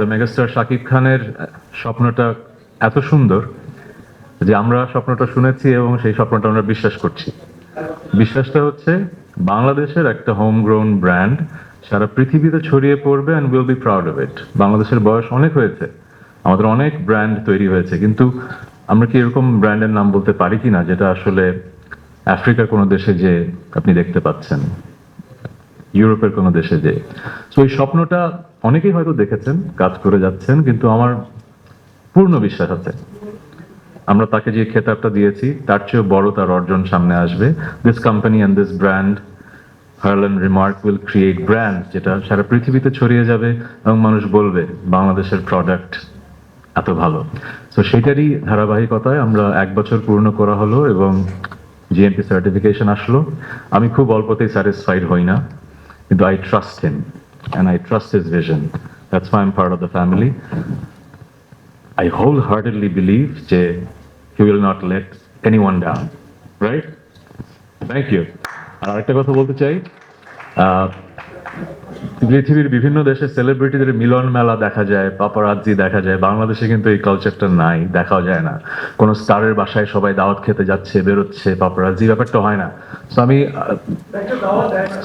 আমাদের মেগাস্টার শাকিব খানের স্বপ্নটা এত সুন্দর যে আমরা স্বপ্নটা শুনেছি এবং সেই স্বপ্নটা আমরা বিশ্বাস করছি। বিশ্বাসটা হচ্ছে বাংলাদেশের একটা হোম গ্রোন ব্র্যান্ড সারা পৃথিবীতে ছড়িয়ে পড়বে and will be proud of it বাংলাদেশের বয়স অনেক হয়েছে, আমাদের অনেক ব্র্যান্ড তৈরি হয়েছে, কিন্তু আমরা কি এরকম ব্র্যান্ডের নাম বলতে পারি কিনা, যেটা আসলে আফ্রিকার কোনো দেশে যে আপনি দেখতে পাচ্ছেন, ইউরোপের কোনো দেশে যে। তো এই স্বপ্নটা অনেকেই হয়তো দেখেছেন, কাজ করে যাচ্ছেন, কিন্তু আমার পূর্ণ বিশ্বাস আছে। আমরা তাকে যে খেতাবটা দিয়েছি, তার চেয়েও বড় তার অর্জন সামনে আসবে। This company and this brand harlen remark will create brand যেটা সারা পৃথিবীতে ছড়িয়ে যাবে এবং মানুষ বলবে, বাংলাদেশের প্রোডাক্ট এত ভালো। তো সেটারই ধারাবাহিকতায় আমরা এক বছর পূর্ণ করা হলো এবং জিএমপি সার্টিফিকেশন আসলো। আমি খুব অল্পতেই স্যাটিসফাইড হই না, কিন্তু I trust him And I trust his vision that's my am part of the family I wholeheartedly believe যে he will not let anyone down. Right? Thank you. আর আরেকটা কথা বলতে চাই আহ, পৃথিবীর বিভিন্ন দেশে সেলিব্রিটিদের মিলন মেলা দেখা যায় পাপারাজ্জি দেখা যায়, বাংলাদেশে কিন্তু এই কালচারটা নাই, দেখাও যায় না। কোনো স্টারের বাসায় সবাই দাওয়াত খেতে যাচ্ছে, বেরোচ্ছে পাপারাজ্জি ব্যাপারটা হয় না। তো আমি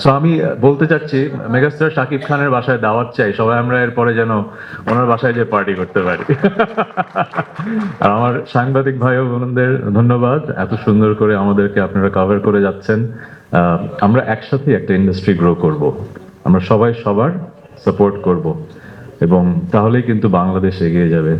সো আমি বলতে চাচ্ছি মেগাস্টার শাকিব খানের বাসায় দাওয়াত চাই, সবাই আমরা এরপরে যেন ওনার বাসায় যে পার্টি করতে পারি। আর আমার সাংবাদিক ভাই বোনদের ধন্যবাদ, এত সুন্দর করে আমাদেরকে আপনারা কভার করে যাচ্ছেন। আমরা একসাথে একটা ইন্ডাস্ট্রি গ্রো করব। আমরা সবাই সবার সাপোর্ট করব এবং তাহলেই কিন্তু বাংলাদেশ এগিয়ে যাবে।